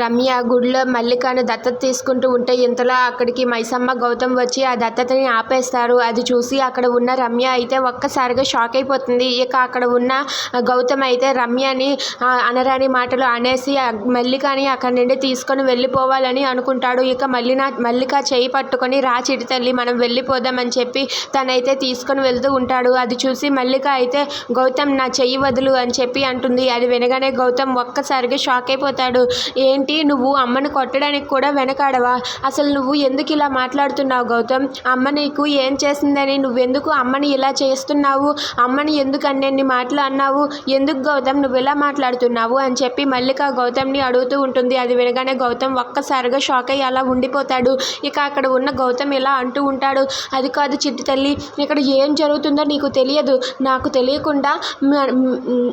రమ్య గుడిలో మల్లికను దత్తత తీసుకుంటూ ఉంటే ఇంతలో అక్కడికి మైసమ్మ గౌతమ్ వచ్చి ఆ దత్తతని ఆపేస్తారు. అది చూసి అక్కడ ఉన్న రమ్య అయితే ఒక్కసారిగా షాక్ అయిపోతుంది. ఇక అక్కడ ఉన్న గౌతమ్ అయితే రమ్యని అనరాని మాటలు అనేసి మల్లికని అక్కడి నుండి తీసుకొని వెళ్ళిపోవాలని అనుకుంటాడు. ఇక మల్లిన మల్లిక చేయి పట్టుకొని రా చిటి తల్లి మనం వెళ్ళిపోదామని చెప్పి తనైతే తీసుకొని వెళ్తూ ఉంటాడు. అది చూసి మల్లిక అయితే గౌతమ్ నా చెయ్యి వదులు అని చెప్పి అంటుంది. అది వినగానే గౌతమ్ ఒక్కసారిగా షాక్ అయిపోతాడు. ఏంటి నువ్వు అమ్మని కొట్టడానికి కూడా వెనకాడవా? అసలు నువ్వు ఎందుకు ఇలా మాట్లాడుతున్నావు గౌతమ్? అమ్మ నీకు ఏం చేసిందని నువ్వెందుకు అమ్మని ఇలా చేస్తున్నావు? అమ్మని ఎందుకు అన్నెన్ని మాటలు అన్నావు? ఎందుకు గౌతమ్ నువ్వు ఇలా మాట్లాడుతున్నావు? అని చెప్పి మల్లిక గౌతమ్ని అడుగుతూ ఉంటుంది. అది వినగానే గౌతమ్ ఒక్కసారిగా షాక్ అయ్యి అలా ఉండిపోతాడు. ఇక అక్కడ ఉన్న గౌతమ్ ఇలా అంటూ ఉంటాడు. అది కాదు చిట్టి తల్లి ఇక్కడ ఏం జరుగుతుందో నీకు తెలియదు. నాకు తెలియకుండా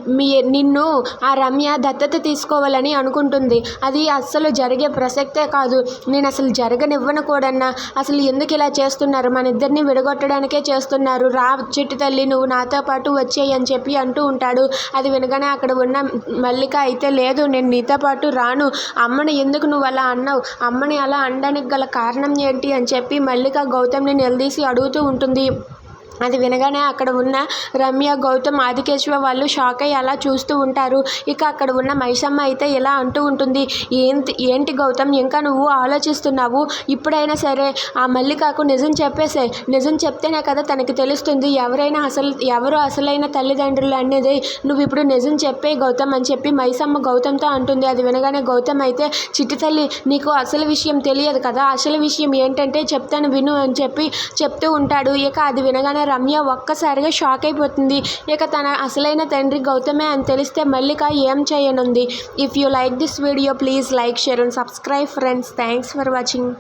మీ నిన్ను ఆ రమ్య దత్తత తీసుకోవాలని అనుకుంటుంది. అది అస్సలు జరిగే ప్రసక్తే కాదు. నేను అసలు జరగనివ్వను కూడన్నా. అసలు ఎందుకు ఇలా చేస్తున్నారు? మన ఇద్దరిని విడగొట్టడానికే చేస్తున్నారు. రా చిట్టు తల్లి నువ్వు నాతో పాటు వచ్చేయి అని చెప్పి అంటూ ఉంటాడు. అది వినగానే అక్కడ ఉన్న మల్లిక అయితే లేదు నేను నీతో పాటు రాను. అమ్మని ఎందుకు నువ్వు అలా అన్నావు? అమ్మని అలా అనడానికి గల కారణం ఏంటి అని చెప్పి మల్లిక గౌతమ్ని నిలదీసి అడుగుతూ ఉంటుంది. అది వినగానే అక్కడ ఉన్న రమ్య గౌతమ్ ఆదికేశ్వ వాళ్ళు షాక్ అయ్యి అలా చూస్తూ ఉంటారు. ఇక అక్కడ ఉన్న మైసమ్మ అయితే ఇలా అంటూ ఉంటుంది ఏంటి ఏంటి గౌతమ్ ఇంకా నువ్వు ఆలోచిస్తున్నావు? ఇప్పుడైనా సరే ఆ మల్లికాకు నిజం చెప్పేసే నిజం చెప్తేనే కదా తనకి తెలుస్తుంది. ఎవరైనా అసలు ఎవరు అసలైన తల్లిదండ్రులు అనేది నువ్వు ఇప్పుడు నిజం చెప్పే గౌతమ్ అని చెప్పి మైసమ్మ గౌతమ్తో అంటుంది. అది వినగానే గౌతమ్ అయితే చిట్టి తల్లి నీకు అసలు విషయం తెలియదు కదా. అసలు విషయం ఏంటంటే చెప్తాను విను అని చెప్పి చెప్తూ ఉంటాడు. ఇక అది వినగానే రమ్య ఒక్కసారిగా షాక్ అయిపోతుంది. ఇక తన అసలైన తండ్రి గౌతమే అని తెలిస్తే మల్లిక ఏం చేయనుంది. If you like this video please like share and subscribe friends thanks for watching